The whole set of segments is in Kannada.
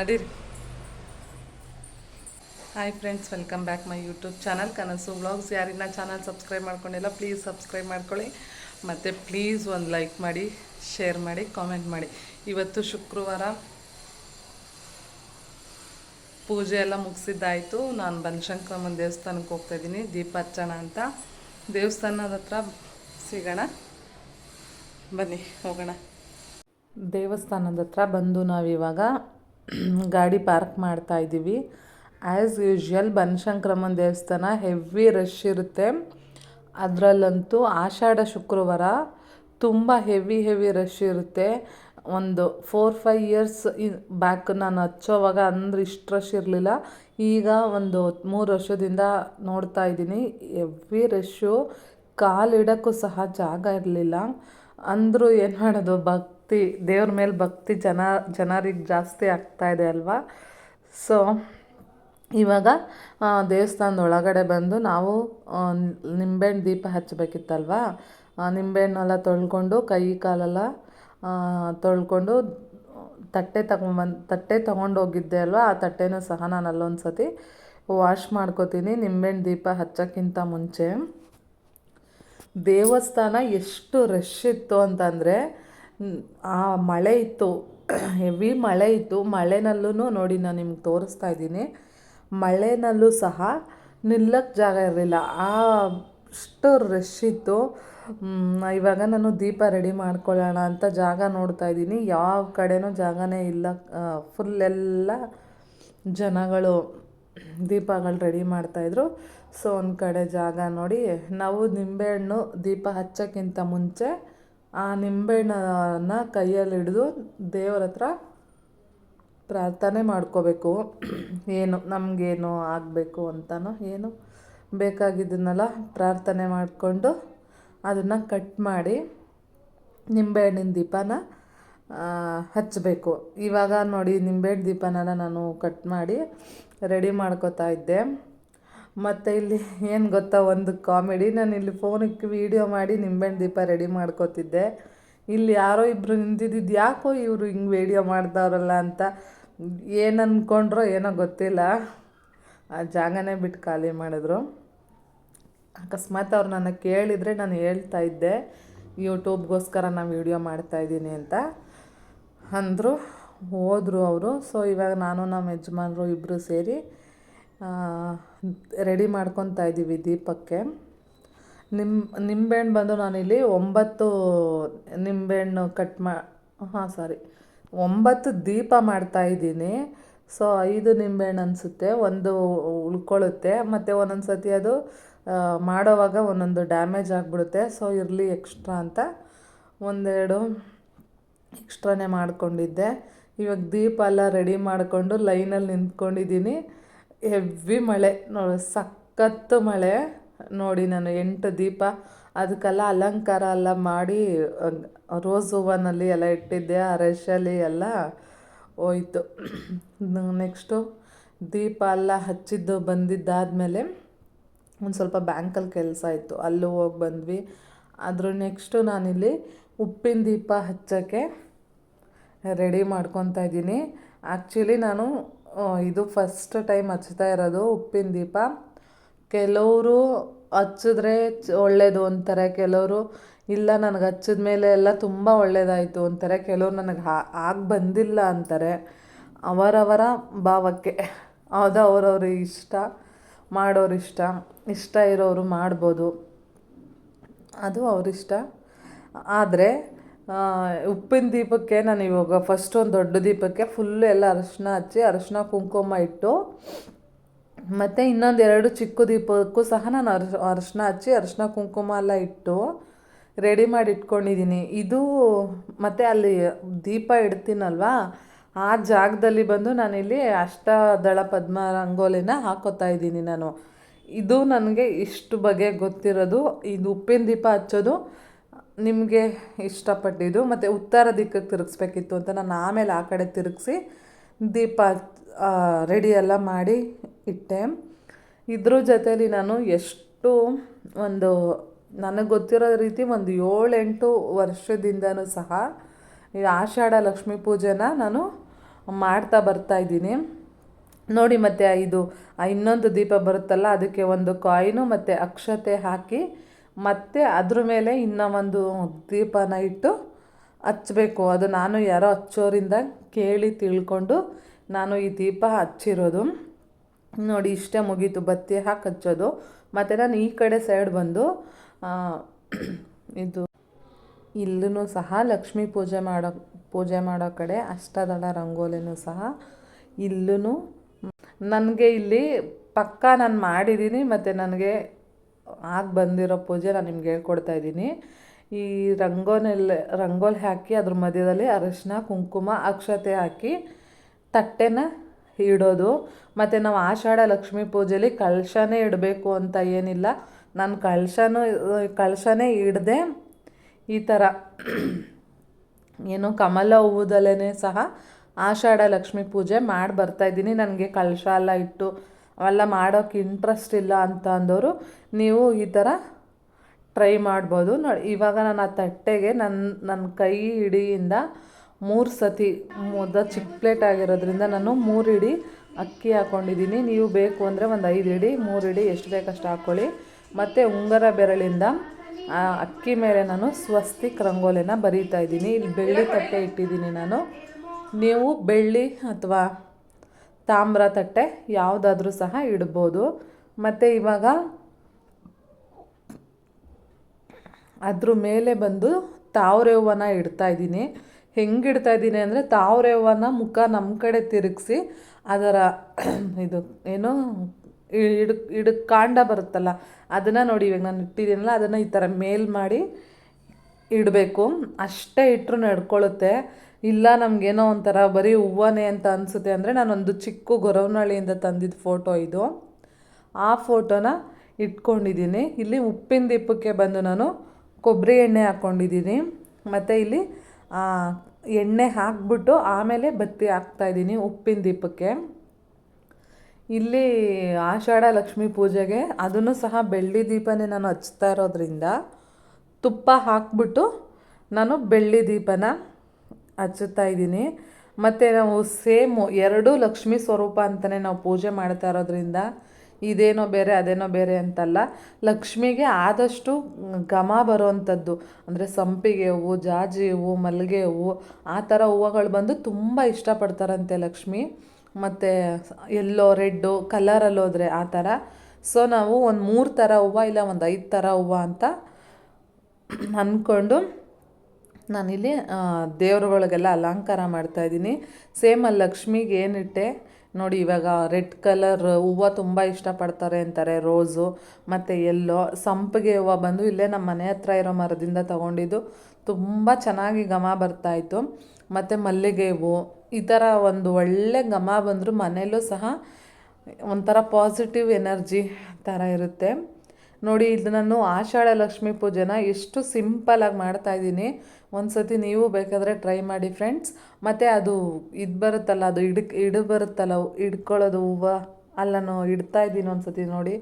ನಡೀರಿ. Hi friends welcome back my YouTube channel Kanasu vlogs ಯಾರಿನ channel subscribe ಮಾಡ್ಕೊಂಡಿಲ್ಲ ಪ್ಲೀಸ್ ಸಬ್ಸ್ಕ್ರೈಬ್ ಮಾಡ್ಕೊಳ್ಳಿ. ಮತ್ತು ಪ್ಲೀಸ್ ಒಂದು ಲೈಕ್ ಮಾಡಿ ಶೇರ್ ಮಾಡಿ ಕಾಮೆಂಟ್ ಮಾಡಿ. ಇವತ್ತು ಶುಕ್ರವಾರ ಪೂಜೆ ಎಲ್ಲ ಮುಗಿಸಿದ್ದಾಯಿತು. ನಾನು ಬನಶಂಕರಮ್ಮನ ದೇವಸ್ಥಾನಕ್ಕೆ ಹೋಗ್ತಾ ಇದ್ದೀನಿ. ದೀಪ ಹಚ್ಚೋಣ ಅಂತ. ದೇವಸ್ಥಾನದ ಹತ್ರ ಸಿಗೋಣ. ಬನ್ನಿ, ಹೋಗೋಣ. ದೇವಸ್ಥಾನದ ಹತ್ರ ಬಂದು ನಾವಿವಾಗ ಗಾಡಿ ಪಾರ್ಕ್ ಮಾಡ್ತಾ ಇದ್ದೀವಿ. ಆ್ಯಸ್ ಯೂಶ್ವಲ್ ಬನಶಂಕರಮ್ಮನ ದೇವಸ್ಥಾನ ಹೆವಿ ರಶ್ ಇರುತ್ತೆ. ಅದರಲ್ಲಂತೂ ಆಷಾಢ ಶುಕ್ರವಾರ ತುಂಬ ಹೆವಿ ಹೆವಿ ರಶ್ ಇರುತ್ತೆ. ಒಂದು ಫೋರ್ ಫೈವ್ ಇಯರ್ಸ್ ಬ್ಯಾಕ್ ನಾನು ಹಚ್ಚೋವಾಗ ಅಂದ್ರೆ ಇಷ್ಟು ರಶ್ ಇರಲಿಲ್ಲ. ಈಗ ಒಂದು ಮೂರು ವರ್ಷದಿಂದ ನೋಡ್ತಾ ಇದ್ದೀನಿ. ಹೆವಿ ರಶ್ಶು ಕಾಲಿಡೋಕ್ಕೂ ಸಹ ಜಾಗ ಇರಲಿಲ್ಲ. ಅಂದರೂ ಏನು ಮಾಡೋದು ಭಕ್ತಿ, ದೇವ್ರ ಮೇಲೆ ಭಕ್ತಿ ಜನ, ಜನರಿಗೆ ಜಾಸ್ತಿ ಆಗ್ತಾ ಇದೆ ಅಲ್ವಾ? ಸೊ ಇವಾಗ ದೇವಸ್ಥಾನದ ಒಳಗಡೆ ಬಂದು ನಾವು ನಿಂಬೆಹಣ್ಣು ದೀಪ ಹಚ್ಚಬೇಕಿತ್ತಲ್ವ ನಿಂಬೆಹಣ್ಣೆಲ್ಲ ತೊಳ್ಕೊಂಡು, ಕೈ ಕಾಲೆಲ್ಲ ತೊಳ್ಕೊಂಡು, ತಟ್ಟೆ ತಗೊಂಬಂದು ತಟ್ಟೆ ತೊಗೊಂಡೋಗಿದ್ದೆ ಅಲ್ವಾ? ಆ ತಟ್ಟೆನೂ ಸಹ ನಾನು ಅಲ್ಲೊಂದು ಸತಿ ವಾಶ್ ಮಾಡ್ಕೋತೀನಿ, ನಿಂಬೆಹಣ್ಣು ದೀಪ ಹಚ್ಚೋಕ್ಕಿಂತ ಮುಂಚೆ. ದೇವಸ್ಥಾನ ಎಷ್ಟು ರಶ್ ಇತ್ತು ಅಂತಂದರೆ ಆ ಮಳೆ ಇತ್ತು, ಹೆವಿ ಮಳೆ ಇತ್ತು. ಮಳೆನಲ್ಲೂ ನೋಡಿ ನಾನು ನಿಮ್ಗೆ ತೋರಿಸ್ತಾ ಇದ್ದೀನಿ. ಮಳೆನಲ್ಲೂ ಸಹ ನಿಲ್ಲಕ್ಕೆ ಜಾಗ ಇರಲಿಲ್ಲ. ಆ ಅಷ್ಟು ರಶ್ ಇತ್ತು. ಇವಾಗ ನಾನು ದೀಪ ರೆಡಿ ಮಾಡ್ಕೊಳ್ಳೋಣ ಅಂತ ಜಾಗ ನೋಡ್ತಾ ಇದ್ದೀನಿ. ಯಾವ ಕಡೆನೂ ಜಾಗನೇ ಇಲ್ಲ. ಫುಲ್ ಎಲ್ಲ ಜನಗಳು ದೀಪಗಳು ರೆಡಿ ಮಾಡ್ತಾಯಿದ್ರು ಸೊ ಒಂದು ಕಡೆ ಜಾಗ ನೋಡಿ. ನಾವು ನಿಂಬೆಹಣ್ಣು ದೀಪ ಹಚ್ಚೋಕ್ಕಿಂತ ಮುಂಚೆ ಆ ನಿಂಬೆಹಣ್ಣನ್ನು ಕೈಯಲ್ಲಿ ಹಿಡಿದು ದೇವರ ಹತ್ರ ಪ್ರಾರ್ಥನೆ ಮಾಡ್ಕೋಬೇಕು. ಏನು, ನಮಗೇನು ಆಗಬೇಕು ಅಂತನೋ ಏನು, ಬೇಕಾಗಿದ್ದನ್ನೆಲ್ಲ ಪ್ರಾರ್ಥನೆ ಮಾಡಿಕೊಂಡು ಅದನ್ನು ಕಟ್ ಮಾಡಿ ನಿಂಬೆಹಣ್ಣಿನ ದೀಪನ ಹಚ್ಚಬೇಕು ಇವಾಗ ನೋಡಿ ನಿಂಬೆಹಣ್ಣು ದೀಪನೆಲ್ಲ ನಾನು ಕಟ್ ಮಾಡಿ ರೆಡಿ ಮಾಡ್ಕೋತಾ ಇದ್ದೆ. ಮತ್ತು ಇಲ್ಲಿ ಏನು ಗೊತ್ತಾ ಒಂದು ಕಾಮಿಡಿ. ನಾನು ಇಲ್ಲಿ ಫೋನಿಗೆ ವೀಡಿಯೋ ಮಾಡಿ ನಿಂಬೆಹಣ್ಣು ದೀಪ ರೆಡಿ ಮಾಡ್ಕೋತಿದ್ದೆ. ಇಲ್ಲಿ ಯಾರೋ ಇಬ್ಬರು ನಿಂತಿದ್ದಿದ್ದು ಯಾಕೋ ಇವರು ಹಿಂಗೆ ವೀಡಿಯೋ ಮಾಡ್ದವ್ರಲ್ಲ ಅಂತ ಏನು ಅಂದ್ಕೊಂಡ್ರೋ ಏನೋ ಗೊತ್ತಿಲ್ಲ. ಆ ಜಾಗನೇ ಬಿಟ್ಟು ಖಾಲಿ ಮಾಡಿದ್ರು. ಅಕಸ್ಮಾತ್ ಅವ್ರು ನನ್ನ ಕೇಳಿದರೆ ನಾನು ಹೇಳ್ತಾ ಇದ್ದೆ ಯೂಟ್ಯೂಬ್ಗೋಸ್ಕರ ನಾನು ವೀಡಿಯೋ ಮಾಡ್ತಾಯಿದ್ದೀನಿ ಅಂತ. ಅಂದರು, ಹೋದರು ಅವರು. ಸೊ ಇವಾಗ ನಾನು ನಮ್ಮ ಯಜಮಾನರು ಇಬ್ಬರು ಸೇರಿ ರೆಡಿ ಮಾಡ್ಕೊತಾ ಇದ್ದೀವಿ ದೀಪಕ್ಕೆ. ನಿಮ್ಮ ನಿಂಬೆಹಣ್ಣು ಬಂದು ನಾನಿಲ್ಲಿ ಒಂಬತ್ತು ನಿಂಬೆಹಣ್ಣು ಕಟ್ ಮಾ, ಹಾಂ ಸಾರಿ ಒಂಬತ್ತು ದೀಪ ಮಾಡ್ತಾ ಇದ್ದೀನಿ. ಸೊ ಐದು ನಿಂಬೆಹಣ್ಣು ಅನಿಸುತ್ತೆ, ಒಂದು ಉಳ್ಕೊಳ್ಳುತ್ತೆ ಮತ್ತು ಒಂದೊಂದು ಸತಿ ಅದು ಮಾಡೋವಾಗ ಒಂದೊಂದು ಡ್ಯಾಮೇಜ್ ಆಗಿಬಿಡುತ್ತೆ. ಸೊ ಇರಲಿ ಎಕ್ಸ್ಟ್ರಾ ಅಂತ ಒಂದೆರಡು ಎಕ್ಸ್ಟ್ರಾನೇ ಮಾಡಿಕೊಂಡಿದ್ದೆ. ಇವಾಗ ದೀಪ ಎಲ್ಲ ರೆಡಿ ಮಾಡಿಕೊಂಡು ಲೈನಲ್ಲಿ ನಿಂತ್ಕೊಂಡಿದ್ದೀನಿ. ಹೆವಿ ಮಳೆ. ನೋಡಿ, ಸಖತ್ತು ಮಳೆ. ನೋಡಿ ನಾನು ಎಂಟು ದೀಪ. ಅದಕ್ಕೆಲ್ಲ ಅಲಂಕಾರ ಎಲ್ಲ ಮಾಡಿ, ರೋಸ್ ಹೂವನಲ್ಲಿ ಎಲ್ಲ ಇಟ್ಟಿದ್ದೆ ಆ ರಶಲ್ಲಿ ಎಲ್ಲ ಹೋಯ್ತು. ನೆಕ್ಸ್ಟು ದೀಪ ಎಲ್ಲ ಹಚ್ಚಿದ್ದು ಬಂದಿದ್ದಾದಮೇಲೆ ಒಂದು ಸ್ವಲ್ಪ ಬ್ಯಾಂಕಲ್ಲಿ ಕೆಲಸ ಇತ್ತು. ಅಲ್ಲೂ ಹೋಗಿ ಬಂದ್ವಿ. ಅದ್ರ ನೆಕ್ಸ್ಟು ನಾನಿಲ್ಲಿ ಉಪ್ಪಿನ ದೀಪ ಹಚ್ಚೋಕ್ಕೆ ರೆಡಿ ಮಾಡ್ಕೊತಾ ಇದ್ದೀನಿ. ಆ್ಯಕ್ಚುಲಿ ನಾನು ಇದು ಫಸ್ಟ್ ಟೈಮ್ ಹಚ್ತಾ ಇರೋದು ಉಪ್ಪಿನ ದೀಪ. ಕೆಲವರು ಹಚ್ಚಿದ್ರೆ ಒಳ್ಳೇದು ಅಂತಾರೆ, ಕೆಲವರು ಇಲ್ಲ ನನಗೆ ಹಚ್ಚಿದ ಮೇಲೆ ಎಲ್ಲ ತುಂಬ ಒಳ್ಳೇದಾಯಿತು ಅಂತಾರೆ, ಕೆಲವ್ರು ನನಗೆ ಆಗಿ ಬಂದಿಲ್ಲ ಅಂತಾರೆ. ಅವರವರ ಭಾವಕ್ಕೆ. ಅದು ಅವರವ್ರ ಇಷ್ಟ, ಮಾಡೋರು ಇಷ್ಟ ಇಷ್ಟ ಇರೋರು ಮಾಡ್ಬೋದು. ಅದು ಅವರಿಷ್ಟ ಆದರೆ ಉಪ್ಪಿನ ದೀಪಕ್ಕೆ ನಾನು ಇವಾಗ ಫಸ್ಟ್ ಒಂದು ದೊಡ್ಡ ದೀಪಕ್ಕೆ ಫುಲ್ಲು ಎಲ್ಲ ಅರಶಿನ ಹಚ್ಚಿ ಅರಶಿನ ಕುಂಕುಮ ಇಟ್ಟು, ಮತ್ತು ಇನ್ನೊಂದು ಎರಡು ಚಿಕ್ಕ ದೀಪಕ್ಕೂ ಸಹ ನಾನು ಅರಶ್, ಅರಶಿನ ಹಚ್ಚಿ ಅರಶಿನ ಕುಂಕುಮ ಎಲ್ಲ ಇಟ್ಟು ರೆಡಿ ಮಾಡಿ ಇಟ್ಕೊಂಡಿದ್ದೀನಿ ಇದು ಮತ್ತು ಅಲ್ಲಿ ದೀಪ ಇಡ್ತೀನಲ್ವಾ, ಆ ಜಾಗದಲ್ಲಿ ಬಂದು ನಾನಿಲ್ಲಿ ಅಷ್ಟದಳ ಪದ್ಮ ರಂಗೋಲಿನ ಹಾಕೋತಾ ಇದ್ದೀನಿ ನಾನು. ಇದು ನನಗೆ ಇಷ್ಟು ಬಗೆ ಗೊತ್ತಿರೋದು, ಇದು ಉಪ್ಪಿನ ದೀಪ ಹಚ್ಚೋದು ನಿಮಗೆ ಇಷ್ಟಪಟ್ಟಿದ್ದು, ಮತ್ತು ಉತ್ತರ ದಿಕ್ಕಕ್ಕೆ ತಿರುಗಿಸ್ಬೇಕಿತ್ತು ಅಂತ ನಾನು ಆಮೇಲೆ ಆ ಕಡೆ ತಿರುಗಿಸಿ ದೀಪ ರೆಡಿ ಎಲ್ಲ ಮಾಡಿ ಇಟ್ಟೆ. ಇದ್ರ ಜೊತೇಲಿ ನಾನು ಎಷ್ಟು ಒಂದು ನನಗೆ ಗೊತ್ತಿರೋ ರೀತಿ ಒಂದು ಏಳೆಂಟು ವರ್ಷದಿಂದನೂ ಸಹ ಈ ಆಷಾಢ ಲಕ್ಷ್ಮೀ ಪೂಜೆನ ನಾನು ಮಾಡ್ತಾ ಬರ್ತಾ ಇದ್ದೀನಿ. ನೋಡಿ ಮತ್ತು ಇದು ಇನ್ನೊಂದು ದೀಪ ಬರುತ್ತಲ್ಲ, ಅದಕ್ಕೆ ಒಂದು ಕಾಯಿನು ಮತ್ತು ಅಕ್ಷತೆ ಹಾಕಿ ಮತ್ತು ಅದ್ರ ಮೇಲೆ ಇನ್ನೂ ಒಂದು ದೀಪನ ಇಟ್ಟು ಹಚ್ಚಬೇಕು ಅದು ನಾನು ಯಾರೋ ಹಚ್ಚೋರಿಂದ ಕೇಳಿ ತಿಳ್ಕೊಂಡು ನಾನು ಈ ದೀಪ ಹಚ್ಚಿರೋದು. ನೋಡಿ, ಇಷ್ಟೇ ಮುಗೀತು. ಬತ್ತಿ ಹಾಕಿ ಹಚ್ಚೋದು. ಮತ್ತು ನಾನು ಈ ಕಡೆ ಸೈಡ್ ಬಂದು ಇದು, ಇಲ್ಲೂ ಸಹ ಲಕ್ಷ್ಮೀ ಪೂಜೆ ಮಾಡೋ ಪೂಜೆ ಮಾಡೋ ಕಡೆ ಅಷ್ಟದಳ ರಂಗೋಲಿನೂ ಸಹ ಇಲ್ಲೂ ನನಗೆ ಇಲ್ಲಿ ಪಕ್ಕ ನಾನು ಮಾಡಿದ್ದೀನಿ ಮತ್ತು ನನಗೆ ಆಗಿ ಬಂದಿರೋ ಪೂಜೆ ನಾನು ನಿಮ್ಗೆ ಹೇಳ್ಕೊಡ್ತಾ ಇದ್ದೀನಿ. ಈ ರಂಗೋನೆಲ್ಲ ರಂಗೋಲಿ ಹಾಕಿ ಅದ್ರ ಮಧ್ಯದಲ್ಲಿ ಅರಶಿನ, ಕುಂಕುಮ, ಅಕ್ಷತೆ ಹಾಕಿ ತಟ್ಟೆನ ಇಡೋದು. ಮತ್ತು ನಾವು ಆಷಾಢ ಲಕ್ಷ್ಮೀ ಪೂಜೆಯಲ್ಲಿ ಕಳಶನೇ ಇಡಬೇಕು ಅಂತ ಏನಿಲ್ಲ. ನಾನು ಕಳಶನೂ ಕಳಶನೇ ಇಡದೆ ಈ ಥರ ಏನು ಕಮಲ ಹೂವುದಲ್ಲೇ ಸಹ ಆಷಾಢ ಲಕ್ಷ್ಮೀ ಪೂಜೆ ಮಾಡಿ ಬರ್ತಾಯಿದ್ದೀನಿ ನನಗೆ ಕಳಶ ಎಲ್ಲ ಇಟ್ಟು ಅವೆಲ್ಲ ಮಾಡೋಕ್ಕೆ ಇಂಟ್ರೆಸ್ಟ್ ಇಲ್ಲ ಅಂತ ಅಂದವರು ನೀವು ಈ ಥರ ಟ್ರೈ ಮಾಡ್ಬೋದು. ನೋಡಿ ಇವಾಗ ನಾನು ಆ ತಟ್ಟೆಗೆ ನನ್ನ ನನ್ನ ಕೈ ಹಿಡಿಯಿಂದ ಮೂರು ಸತಿ ಮುದ್ದ ಚಿಕ್ಕ ಪ್ಲೇಟ್ ಆಗಿರೋದ್ರಿಂದ ನಾನು ಮೂರು ಇಡಿ ಅಕ್ಕಿ ಹಾಕ್ಕೊಂಡಿದ್ದೀನಿ ನೀವು ಬೇಕು ಅಂದರೆ ಒಂದು ಐದು ಇಡಿ ಮೂರು ಇಡಿ ಎಷ್ಟು ಬೇಕಷ್ಟು ಹಾಕ್ಕೊಳ್ಳಿ ಮತ್ತು ಉಂಗರ ಬೆರಳಿಂದ ಅಕ್ಕಿ ಮೇಲೆ ನಾನು ಸ್ವಸ್ತಿಕ್ ರಂಗೋಲಿನ ಬರೀತಾ ಇದ್ದೀನಿ. ಇಲ್ಲಿ ಬೆಳ್ಳಿ ತಟ್ಟೆ ಇಟ್ಟಿದ್ದೀನಿ ನಾನು. ನೀವು ಬೆಳ್ಳಿ ಅಥವಾ ತಾಮ್ರ ತಟ್ಟೆ ಯಾವುದಾದ್ರೂ ಸಹ ಇಡ್ಬೋದು. ಮತ್ತು ಇವಾಗ ಅದ್ರ ಮೇಲೆ ಬಂದು ತಾವ್ರೆ ಹೂವನ ಇಡ್ತಾ ಇದ್ದೀನಿ. ಹೆಂಗೆ ಇಡ್ತಾ ಇದ್ದೀನಿ ಅಂದರೆ ತಾವ್ರೆ ಹೂವನ ಮುಖ ನಮ್ಮ ಕಡೆ ತಿರುಗಿಸಿ ಅದರ ಇದು ಏನು ಇಡ್ ಇಡ್ ಕಾಂಡ ಬರುತ್ತಲ್ಲ, ಅದನ್ನು ನೋಡಿ ಇವಾಗ ನಾನು ಇಟ್ಟಿದ್ದೀನಲ್ಲ, ಅದನ್ನು ಈ ಥರ ಮೇಲ್ ಮಾಡಿ ಇಡಬೇಕು. ಅಷ್ಟೇ ಇಟ್ಟರು ನಡ್ಕೊಳ್ಳುತ್ತೆ ಇಲ್ಲ, ನಮಗೇನೋ ಒಂಥರ ಬರೀ ಹೂವನೇ ಅಂತ ಅನಿಸುತ್ತೆ ಅಂದರೆ ನಾನೊಂದು ಚಿಕ್ಕ ಗೊರವನಹಳ್ಳಿಯಿಂದ ತಂದಿದ್ದ ಫೋಟೋ ಇದು. ಆ ಫೋಟೋನ ಇಟ್ಕೊಂಡಿದ್ದೀನಿ. ಇಲ್ಲಿ ಉಪ್ಪಿನ ದೀಪಕ್ಕೆ ಬಂದು ನಾನು ಕೊಬ್ಬರಿ ಎಣ್ಣೆ ಹಾಕ್ಕೊಂಡಿದ್ದೀನಿ. ಮತ್ತು ಇಲ್ಲಿ ಎಣ್ಣೆ ಹಾಕ್ಬಿಟ್ಟು ಆಮೇಲೆ ಬತ್ತಿ ಹಾಕ್ತಾಯಿದ್ದೀನಿ ಉಪ್ಪಿನ ದೀಪಕ್ಕೆ. ಇಲ್ಲಿ ಆಷಾಢ ಲಕ್ಷ್ಮೀ ಪೂಜೆಗೆ ಅದನ್ನು ಸಹ ಬೆಳ್ಳಿ ದೀಪನೇ ನಾನು ಹಚ್ತಾ ಇರೋದ್ರಿಂದ ತುಪ್ಪ ಹಾಕ್ಬಿಟ್ಟು ನಾನು ಬೆಳ್ಳಿ ದೀಪನ ಹಚ್ಚುತ್ತಾ ಇದ್ದೀನಿ. ಮತ್ತು ನಾವು ಸೇಮು ಎರಡೂ ಲಕ್ಷ್ಮೀ ಸ್ವರೂಪ ಅಂತಲೇ ನಾವು ಪೂಜೆ ಮಾಡ್ತಾ ಇರೋದ್ರಿಂದ ಇದೇನೋ ಬೇರೆ, ಅದೇನೋ ಬೇರೆ ಅಂತಲ್ಲ. ಲಕ್ಷ್ಮಿಗೆ ಆದಷ್ಟು ಘಮ ಬರುವಂಥದ್ದು. ಅಂದರೆ ಸಂಪಿಗೆ ಹೂವು, ಜಾಜಿ ಹೂವು, ಮಲ್ಲಿಗೆ ಹೂವು, ಆ ಥರ ಹೂವುಗಳು ಬಂದು ತುಂಬ ಇಷ್ಟಪಡ್ತಾರಂತೆ ಲಕ್ಷ್ಮಿ. ಮತ್ತು ಎಲ್ಲೋ ರೆಡ್ಡು ಕಲರಲ್ಲಿ ಹೋದರೆ ಆ ಥರ. ಸೊ ನಾವು ಒಂದು ಮೂರು ಥರ ಹೂವು ಇಲ್ಲ ಒಂದು ಐದು ಥರ ಹೂವು ಅಂತ ಅಂದ್ಕೊಂಡು ನಾನಿಲ್ಲಿ ದೇವ್ರುಗಳಿಗೆಲ್ಲ ಅಲಂಕಾರ ಮಾಡ್ತಾಯಿದ್ದೀನಿ ಸೇಮ್ ಅಲ್ಲಿ ಲಕ್ಷ್ಮಿಗೆ ಏನಿಟ್ಟೆ, ನೋಡಿ ಇವಾಗ ರೆಡ್ ಕಲರ್ ಹೂವು ತುಂಬ ಇಷ್ಟಪಡ್ತಾರೆ ಅಂತಾರೆ, ರೋಸು, ಮತ್ತು ಎಲ್ಲೋ. ಸಂಪಿಗೆ ಹೂವು ಬಂದು ಇಲ್ಲೇ ನಮ್ಮ ಮನೆ ಹತ್ರ ಇರೋ ಮರದಿಂದ ತೊಗೊಂಡಿದ್ದು. ತುಂಬ ಚೆನ್ನಾಗಿ ಘಮ ಬರ್ತಾಯಿತ್ತು ಮತ್ತು ಮಲ್ಲಿಗೆ ಹೂವು, ಈ ಥರ ಒಂದು ಒಳ್ಳೆ ಘಮ ಬಂದರೂ ಮನೆಯಲ್ಲೂ ಸಹ ಒಂಥರ ಪಾಸಿಟಿವ್ ಎನರ್ಜಿ ಥರ ಇರುತ್ತೆ. ನೋಡಿ, ಇದು ನಾನು ಆಷಾಢ ಲಕ್ಷ್ಮೀ ಪೂಜೆನ ಎಷ್ಟು ಸಿಂಪಲಾಗಿ ಮಾಡ್ತಾಯಿದ್ದೀನಿ ಒಂದು ಸತಿ ನೀವು ಬೇಕಾದರೆ ಟ್ರೈ ಮಾಡಿ ಫ್ರೆಂಡ್ಸ್. ಮತ್ತು ಅದು ಇದು ಬರುತ್ತಲ್ಲ, ಅದು ಇಡ್, ಇಡು ಬರುತ್ತಲ್ಲ, ಇಡ್ಕೊಳ್ಳೋದು ಹೂವು ನಾನು ಇಡ್ತಾ ಇದ್ದೀನಿ ಒಂದು ಸತಿ ನೋಡಿ.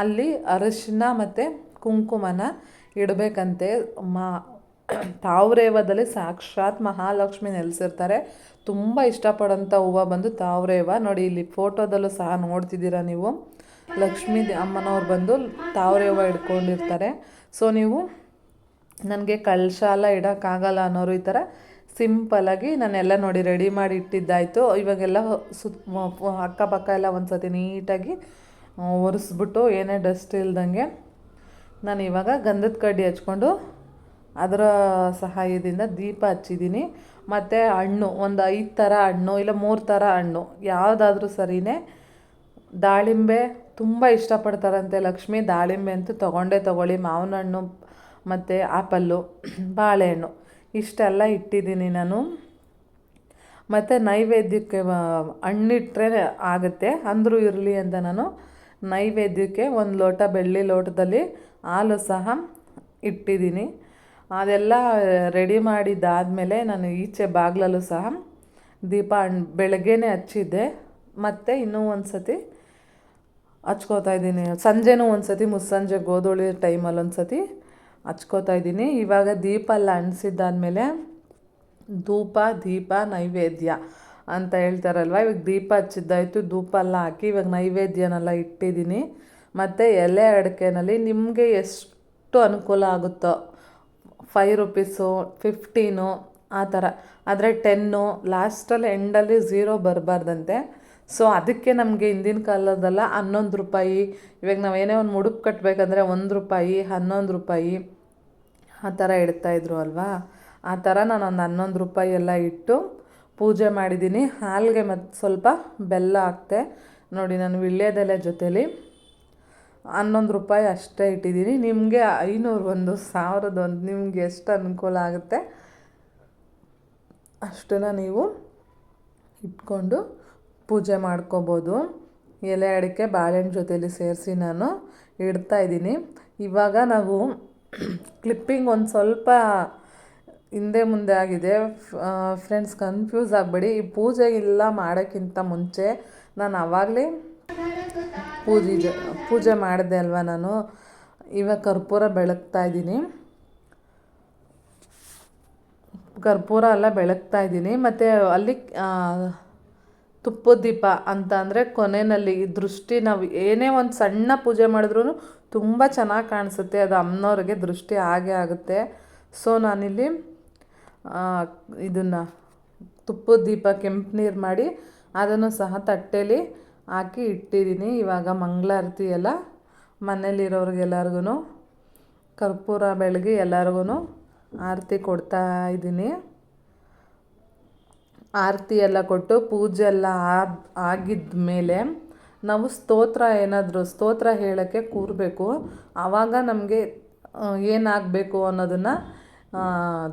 ಅಲ್ಲಿ ಅರಶಿನ ಮತ್ತು ಕುಂಕುಮನ ಇಡಬೇಕಂತೆ. ಮಾ ತಾವ್ರೇವದಲ್ಲಿ ಸಾಕ್ಷಾತ್ ಮಹಾಲಕ್ಷ್ಮಿ ನೆಲೆಸಿರ್ತಾರೆ. ತುಂಬ ಇಷ್ಟಪಡೋಂಥ ಹೂವು ಬಂದು ತಾವ್ರೇವ. ನೋಡಿ, ಇಲ್ಲಿ ಫೋಟೋದಲ್ಲೂ ಸಹ ನೋಡ್ತಿದ್ದೀರಾ ನೀವು. ಲಕ್ಷ್ಮೀ ಅಮ್ಮನವ್ರು ಬಂದು ತಾವರೆ ಹೂವು ಇಟ್ಕೊಂಡಿರ್ತಾರೆ ಸೊ ನೀವು ನನಗೆ ಕಳಶಾಲ ಇಡೋಕ್ಕಾಗಲ್ಲ ಅನ್ನೋರು ಈ ಥರ ಸಿಂಪಲಾಗಿ ನಾನೆಲ್ಲ ನೋಡಿ ರೆಡಿ ಮಾಡಿ ಇಟ್ಟಿದ್ದಾಯಿತು. ಇವಾಗೆಲ್ಲ ಸುತ್ತ ಅಕ್ಕಪಕ್ಕ ಎಲ್ಲ ಒಂದು ಸತಿ ನೀಟಾಗಿ, ಒರೆಸ್ಬಿಟ್ಟು ಏನೇ ಡಸ್ಟ್ ಇಲ್ದಂಗೆ ನಾನು ಇವಾಗ ಗಂಧದ ಕಡ್ಡಿ ಹಚ್ಕೊಂಡು ಅದರ ಸಹಾಯದಿಂದ ದೀಪ ಹಚ್ಚಿದ್ದೀನಿ. ಮತ್ತು ಹಣ್ಣು, ಒಂದು ಐದು ಥರ ಹಣ್ಣು ಇಲ್ಲ ಮೂರು ಥರ ಹಣ್ಣು, ಯಾವುದಾದ್ರೂ ಸರಿನೇ ದಾಳಿಂಬೆ ತುಂಬ ಇಷ್ಟಪಡ್ತಾರಂತೆ ಲಕ್ಷ್ಮಿ. ದಾಳಿಂಬೆ ಅಂತೂ ತೊಗೊಂಡೇ ತೊಗೊಳ್ಳಿ ಮಾವಿನ ಹಣ್ಣು ಮತ್ತು ಆಪಲ್ಲು, ಬಾಳೆಹಣ್ಣು, ಇಷ್ಟೆಲ್ಲ ಇಟ್ಟಿದ್ದೀನಿ ನಾನು. ಮತ್ತು ನೈವೇದ್ಯಕ್ಕೆ ಹಣ್ಣಿಟ್ರೆ ಆಗುತ್ತೆ, ಅಂದರೂ ಇರಲಿ ಅಂತ ನಾನು. ನೈವೇದ್ಯಕ್ಕೆ ಒಂದು ಲೋಟ, ಬೆಳ್ಳಿ ಲೋಟದಲ್ಲಿ ಹಾಲು ಸಹ ಇಟ್ಟಿದ್ದೀನಿ. ಅದೆಲ್ಲ ರೆಡಿ ಮಾಡಿದ್ದಾದಮೇಲೆ ನಾನು ಈಚೆ ಬಾಗಿಲಲ್ಲೂ ಸಹ ದೀಪ ಹಣ್ಣು ಬೆಳಗ್ಗೆನೇ ಹಚ್ಚಿದ್ದೆ. ಮತ್ತು ಇನ್ನೂ ಒಂದು ಸತಿ ಹಚ್ಕೋತಾ ಇದ್ದೀನಿ. ಸಂಜೆನೂ ಒಂದು ಸತಿ ಮುಸ್ಸಂಜೆ, ಗೋಧೂಳಿ ಟೈಮಲ್ಲಿ ಒಂದು ಸತಿ ಹಚ್ಕೋತಾ ಇದ್ದೀನಿ. ಇವಾಗ ದೀಪ ಎಲ್ಲ ಅಣಿಸಿದ್ದಾದಮೇಲೆ ಧೂಪ, ದೀಪ, ನೈವೇದ್ಯ ಅಂತ ಹೇಳ್ತಾರಲ್ವ? ಇವಾಗ ದೀಪ ಹಚ್ಚಿದ್ದಾಯಿತು ಧೂಪ ಎಲ್ಲ ಹಾಕಿ ಇವಾಗ ನೈವೇದ್ಯನೆಲ್ಲ ಇಟ್ಟಿದ್ದೀನಿ. ಮತ್ತು ಎಲೆ ಅಡಿಕೆನಲ್ಲಿ ನಿಮಗೆ ಎಷ್ಟು ಅನುಕೂಲ ಆಗುತ್ತೋ ಫೈ ರುಪೀಸು ಫಿಫ್ಟೀನು ಆ ಥರ. ಆದರೆ ಟೆನ್ನು ಲಾಸ್ಟಲ್ಲಿ ಎಂಡಲ್ಲಿ ಝೀರೋ ಬರಬಾರ್ದಂತೆ. ಸೊ ಅದಕ್ಕೆ ನಮಗೆ ಹಿಂದಿನ ಕಾಲದಲ್ಲ ಹನ್ನೊಂದು ರೂಪಾಯಿ, ಇವಾಗ ನಾವು ಏನೇ ಒಂದು ಮುಡುಪು ಕಟ್ಟಬೇಕಂದ್ರೆ ಒಂದು ರೂಪಾಯಿ, ಹನ್ನೊಂದು ರೂಪಾಯಿ, ಆ ಥರ ಇಡ್ತಾಯಿದ್ರು ಅಲ್ವಾ? ಆ ಥರ ನಾನು ಒಂದು ಹನ್ನೊಂದು ರೂಪಾಯಿ ಎಲ್ಲ ಇಟ್ಟು ಪೂಜೆ ಮಾಡಿದ್ದೀನಿ ಹಾಲಿಗೆ ಮತ್ತು ಸ್ವಲ್ಪ ಬೆಲ್ಲ ಹಾಕ್ತೆ. ನೋಡಿ, ನಾನು ವಿಳ್ಯದೆಲೆ ಜೊತೇಲಿ ಹನ್ನೊಂದು ರೂಪಾಯಿ ಅಷ್ಟೇ ಇಟ್ಟಿದ್ದೀನಿ. ನಿಮಗೆ ಐನೂರು ಒಂದು, ಸಾವಿರದ ಒಂದು, ನಿಮ್ಗೆ ಎಷ್ಟು ಅನುಕೂಲ ಆಗುತ್ತೆ ಅಷ್ಟನ್ನು ನೀವು ಇಟ್ಕೊಂಡು ಪೂಜೆ ಮಾಡ್ಕೋಬೋದು. ಎಲೆ ಅಡಿಕೆ, ಬಾಳೆಹಣ್ಣು ಜೊತೆಯಲ್ಲಿ ಸೇರಿಸಿ ನಾನು ಇಡ್ತಾ ಇದ್ದೀನಿ. ಇವಾಗ ನಾವು ಕ್ಲಿಪ್ಪಿಂಗ್ ಒಂದು ಸ್ವಲ್ಪ ಹಿಂದೆ ಮುಂದೆ ಆಗಿದೆ. ಫ್ರೆಂಡ್ಸ್ ಕನ್ಫ್ಯೂಸ್ ಆಗಬೇಡಿ. ಈ ಪೂಜೆಗೆಲ್ಲ ಮಾಡೋಕ್ಕಿಂತ ಮುಂಚೆ ನಾನು ಆವಾಗಲೇ ಪೂಜೆ ಪೂಜೆ ಮಾಡಿದೆ ಅಲ್ವಾ ನಾನು? ಇವಾಗ ಕರ್ಪೂರ ಬೆಳಗ್ತಾ ಇದ್ದೀನಿ. ಕರ್ಪೂರ ಎಲ್ಲ ಬೆಳಗ್ತಾ ಇದ್ದೀನಿ. ಮತ್ತು ಅಲ್ಲಿ ತುಪ್ಪದ ದೀಪ ಅಂತ ಅಂದರೆ ಕೊನೆಯಲ್ಲಿ ದೃಷ್ಟಿ ನಾವು ಏನೇ ಒಂದು ಸಣ್ಣ ಪೂಜೆ ಮಾಡಿದ್ರೂ ತುಂಬ ಚೆನ್ನಾಗಿ ಕಾಣಿಸುತ್ತೆ. ಅದು ಅಮ್ಮನವ್ರಿಗೆ ದೃಷ್ಟಿ ಆಗೇ ಆಗುತ್ತೆ. ಸೊ, ನಾನಿಲ್ಲಿ ಇದನ್ನು ತುಪ್ಪದ ದೀಪ, ಕೆಂಪು ನೀರು ಮಾಡಿ ಅದನ್ನು ಸಹ ತಟ್ಟೆಲಿ ಹಾಕಿ ಇಟ್ಟಿದ್ದೀನಿ. ಇವಾಗ ಮಂಗಳಾರತಿ ಎಲ್ಲ ಮನೇಲಿರೋರಿಗೆಲ್ಲರಿಗೂ ಕರ್ಪೂರ ಬೆಳಗ್ಗೆ ಎಲ್ಲರಿಗೂ ಆರತಿ ಕೊಡ್ತಾ ಇದ್ದೀನಿ. ಆರತಿ ಎಲ್ಲ ಕೊಟ್ಟು ಪೂಜೆ ಎಲ್ಲ ಆಗಿದ ಮೇಲೆ ನಾವು ಸ್ತೋತ್ರ ಏನಾದರೂ, ಸ್ತೋತ್ರ ಹೇಳೋಕ್ಕೆ ಕೂರಬೇಕು. ಆವಾಗ ನಮಗೆ ಏನಾಗಬೇಕು ಅನ್ನೋದನ್ನು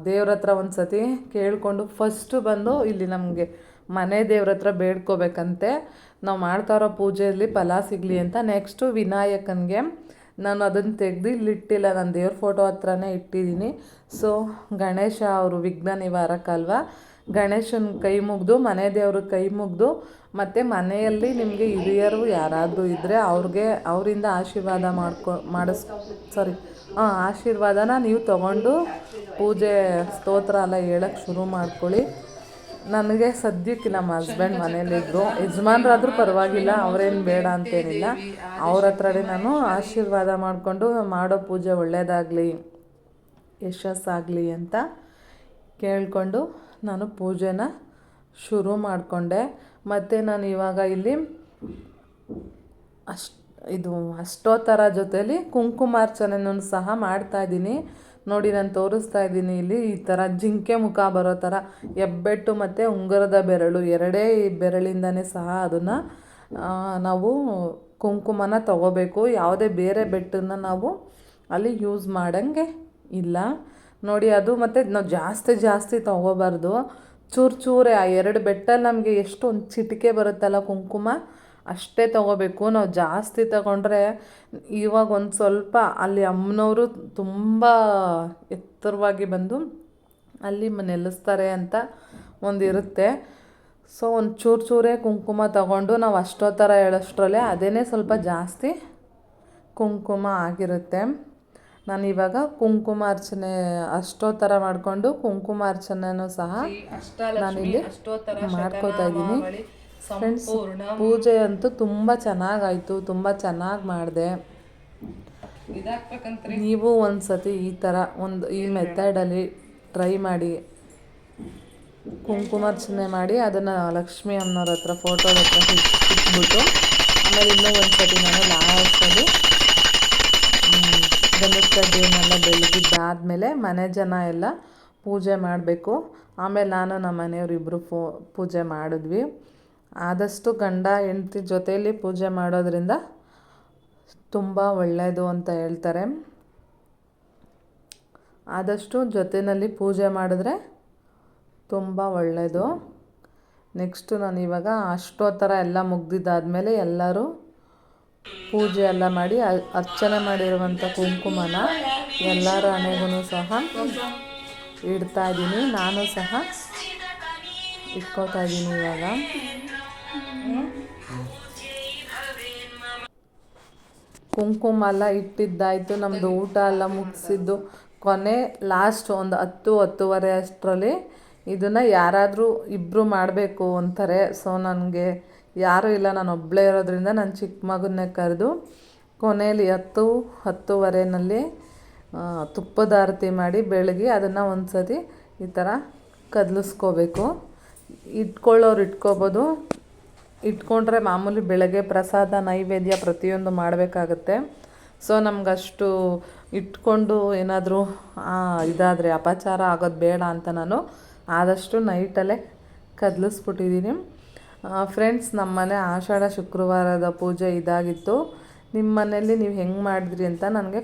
ದೇವ್ರ ಹತ್ರ ಒಂದು ಸತಿ ಕೇಳಿಕೊಂಡು ಫಸ್ಟು ಬಂದು ಇಲ್ಲಿ ನಮಗೆ ಮನೆ ದೇವ್ರ ಹತ್ರ ಬೇಡ್ಕೋಬೇಕಂತೆ. ನಾವು ಮಾಡ್ತಾ ಇರೋ ಪೂಜೆಯಲ್ಲಿ ಫಲ ಸಿಗಲಿ ಅಂತ ನೆಕ್ಸ್ಟು ವಿನಾಯಕನಿಗೆ ನಾನು ಅದನ್ನು ತೆಗೆದು ಇಲ್ಲಿಟ್ಟಿಲ್ಲ ನಾನು ದೇವ್ರ ಫೋಟೋ ಹತ್ರನೇ ಇಟ್ಟಿದ್ದೀನಿ ಸೊ ಗಣೇಶ ಅವರು ವಿಘ್ನ ನಿವಾರಕಲ್ವ ಗಣೇಶನ ಕೈ ಮುಗಿದು, ಮನೆ ದೇವ್ರ ಕೈ ಮುಗಿದು, ಮತ್ತು ಮನೆಯಲ್ಲಿ ನಿಮಗೆ ಹಿರಿಯರು ಯಾರಾದರೂ ಇದ್ದರೆ ಅವ್ರಿಗೆ, ಅವರಿಂದ ಆಶೀರ್ವಾದ ಮಾಡ್ಕೊ, ಮಾಡಿಸ್ ಸಾರಿ ಹಾಂ ಆಶೀರ್ವಾದನ ನೀವು ತಗೊಂಡು ಪೂಜೆ ಸ್ತೋತ್ರ ಎಲ್ಲ ಹೇಳಕ್ಕೆ ಶುರು ಮಾಡ್ಕೊಳ್ಳಿ. ನನಗೆ ಸದ್ಯಕ್ಕೆ ನಮ್ಮ ಹಸ್ಬೆಂಡ್ ಮನೇಲಿದ್ದರು ಯಜಮಾನ್ರಾದ್ರೂ ಪರವಾಗಿಲ್ಲ, ಅವರೇನು ಬೇಡ ಅಂತೇನಿಲ್ಲ. ಅವ್ರ ಹತ್ರನೇ ನಾನು ಆಶೀರ್ವಾದ ಮಾಡಿಕೊಂಡು ಮಾಡೋ ಪೂಜೆ ಒಳ್ಳೆಯದಾಗಲಿ ಯಶಸ್ಸಾಗಲಿ ಅಂತ ಕೇಳಿಕೊಂಡು ನಾನು ಪೂಜೆನ ಶುರು ಮಾಡಿಕೊಂಡೆ. ಮತ್ತು ನಾನು ಇವಾಗ ಇಲ್ಲಿ ಅಷ್ಟು, ಇದು ಅಷ್ಟೋತ್ತರ ಜೊತೆಯಲ್ಲಿ ಕುಂಕುಮಾರ್ಚನೆನೂ ಸಹ ಮಾಡ್ತಾಯಿದ್ದೀನಿ ನೋಡಿ ನಾನು ತೋರಿಸ್ತಾ ಇದ್ದೀನಿ ಇಲ್ಲಿ ಈ ಥರ ಜಿಂಕೆ ಮುಖ ಬರೋ ಥರ ಹೆಬ್ಬೆಟ್ಟು ಮತ್ತು ಉಂಗುರದ ಬೆರಳು, ಎರಡೇ ಬೆರಳಿಂದನೇ ಸಹ ಅದನ್ನು ನಾವು ಕುಂಕುಮನ ತಗೋಬೇಕು. ಯಾವುದೇ ಬೇರೆ ಬೆಟ್ಟನ್ನು ನಾವು ಅಲ್ಲಿ ಯೂಸ್ ಮಾಡೋಂಗೆ ಇಲ್ಲ. ನೋಡಿ ಅದು ಮತ್ತು ನಾವು ಜಾಸ್ತಿ ಜಾಸ್ತಿ ತೊಗೋಬಾರ್ದು. ಚೂರು ಚೂರೇ ಆ ಎರಡು ಬೆಟ್ಟಲ್ಲಿ ನಮಗೆ ಎಷ್ಟು ಒಂದು ಚಿಟಿಕೆ ಬರುತ್ತಲ್ಲ ಕುಂಕುಮ ಅಷ್ಟೇ ತೊಗೋಬೇಕು. ನಾವು ಜಾಸ್ತಿ ತಗೊಂಡ್ರೆ ಇವಾಗ ಒಂದು ಸ್ವಲ್ಪ ಅಲ್ಲಿ ಅಮ್ಮನವರು ತುಂಬ ಎತ್ತರವಾಗಿ ಬಂದು ಅಲ್ಲಿ ನೆಲೆಸ್ತಾರೆ ಅಂತ ಒಂದು ಇರುತ್ತೆ. ಸೊ ಒಂದು ಚೂರು ಚೂರೇ ಕುಂಕುಮ ತಗೊಂಡು ನಾವು ಅಷ್ಟೋ ಥರ ಹೇಳೋಷ್ಟ್ರಲ್ಲೇ ಅದೇ ಸ್ವಲ್ಪ ಜಾಸ್ತಿ ಕುಂಕುಮ ಆಗಿರುತ್ತೆ. ನಾನು ಇವಾಗ ಕುಂಕುಮಾರ್ಚನೆ ಅಷ್ಟೋ ಥರ ಮಾಡಿಕೊಂಡು ಕುಂಕುಮಾರ್ಚನೆನೂ ಸಹ ನಾನಿಲ್ಲಿ ಮಾಡ್ಕೋತಾ ಇದ್ದೀನಿ. ಫ್ರೆಂಡ್ಸ್ ಪೂಜೆ ಅಂತೂ ತುಂಬ ಚೆನ್ನಾಗಾಯಿತು ತುಂಬ ಚೆನ್ನಾಗಿ ಮಾಡಿದೆ. ನೀವು ಒಂದು ಸತಿ ಈ ಥರ ಒಂದು ಈ ಮೆಥಡಲ್ಲಿ ಟ್ರೈ ಮಾಡಿ. ಕುಂಕುಮಾರ್ಚನೆ ಮಾಡಿ ಅದನ್ನು ಲಕ್ಷ್ಮಿ ಅಮ್ಮನವ್ರ ಹತ್ರ ಫೋಟೋದ ಹತ್ರ ಇಟ್- ಇಟ್ಬಿಟ್ಟು ಆಮೇಲೆ ಇನ್ನೂ ಒಂದು ಸತಿ ನಾನು ಲಾಸ್ಟಲ್ಲಿ ಗಣೇಶ ಕಡ್ಡಿಯನ್ನೆಲ್ಲ ಬೆಳಗಿದ್ದಾದಮೇಲೆ ಮನೆ ಜನ ಎಲ್ಲ ಪೂಜೆ ಮಾಡಬೇಕು. ಆಮೇಲೆ ನಾನು ನಮ್ಮ ಮನೆಯವ್ರಿಬ್ಬರು ಫೋ ಪೂಜೆ ಮಾಡಿದ್ವಿ. ಆದಷ್ಟು ಗಂಡ ಹೆಂಡತಿ ಜೊತೆಯಲ್ಲಿ ಪೂಜೆ ಮಾಡೋದರಿಂದ ತುಂಬ ಒಳ್ಳೆಯದು ಅಂತ ಹೇಳ್ತಾರೆ. ಆದಷ್ಟು ಜೊತೆಯಲ್ಲಿ ಪೂಜೆ ಮಾಡಿದ್ರೆ ತುಂಬ ಒಳ್ಳೆಯದು. ನೆಕ್ಸ್ಟು ನಾನು ಇವಾಗ ಅಷ್ಟೋತ್ತರ ಎಲ್ಲ ಮುಗ್ದಿದ್ದಾದಮೇಲೆ ಎಲ್ಲರೂ ಪೂಜೆ ಎಲ್ಲ ಮಾಡಿ ಅರ್ಚನೆ ಮಾಡಿರುವಂಥ ಕುಂಕುಮನ ಎಲ್ಲರ ಹಣೆಗೂ ಸಹ ಇಡ್ತಾ ಇದ್ದೀನಿ. ನಾನು ಸಹ ಇಟ್ಕೋತಾ ಇದ್ದೀನಿ ಇವಾಗ. ಕುಂಕುಮ ಎಲ್ಲ ಇಟ್ಟಿದ್ದಾಯಿತು ನಮ್ಮದು ಊಟ ಎಲ್ಲ ಮುಗಿಸಿದ್ದು. ಕೊನೆ ಲಾಸ್ಟ್ ಒಂದು ಹತ್ತು, ಹತ್ತುವರೆ ಅಷ್ಟರಲ್ಲಿ ಇದನ್ನು ಯಾರಾದರೂ ಇಬ್ಬರು ಮಾಡಬೇಕು ಅಂತಾರೆ. ಸೊ ನನಗೆ ಯಾರೂ ಇಲ್ಲ, ನಾನು ಒಬ್ಬಳೇ ಇರೋದ್ರಿಂದ ನನ್ನ ಚಿಕ್ಕ ಮಗನ್ನೇ ಕರೆದು ಕೊನೆಯಲ್ಲಿ ಹತ್ತು, ಹತ್ತುವರೆನಲ್ಲಿ ತುಪ್ಪದ ಆರತಿ ಮಾಡಿ ಬೆಳಗ್ಗೆ ಅದನ್ನು ಒಂದು ಸತಿ ಈ ಥರ ಕದಲಿಸ್ಕೋಬೇಕು. ಇಟ್ಕೊಳ್ಳೋರು ಇಟ್ಕೋಬೋದು. ಇಟ್ಕೊಂಡ್ರೆ ಮಾಮೂಲಿ ಬೆಳಗ್ಗೆ ಪ್ರಸಾದ, ನೈವೇದ್ಯ ಪ್ರತಿಯೊಂದು ಮಾಡಬೇಕಾಗತ್ತೆ. ಸೊ, ನಮಗಷ್ಟು ಇಟ್ಕೊಂಡು ಏನಾದರೂ ಇದಾದರೆ, ಅಪಚಾರ ಆಗೋದು ಬೇಡ ಅಂತ ನಾನು ಆದಷ್ಟು ನೈಟಲ್ಲೇ ಕದಲಿಸ್ಬಿಟ್ಟಿದ್ದೀನಿ ಫ್ರೆಂಡ್ಸ್ ನಮ್ಮ ಮನೆ ಆಷಾಢ ಶುಕ್ರವಾರದ ಪೂಜೆ ಇದಾಗಿತ್ತು. ನಿಮ್ಮ ಮನೇಲಿ ನೀವು ಹೆಂಗೆ ಮಾಡಿದ್ರಿ ಅಂತ ನನಗೆ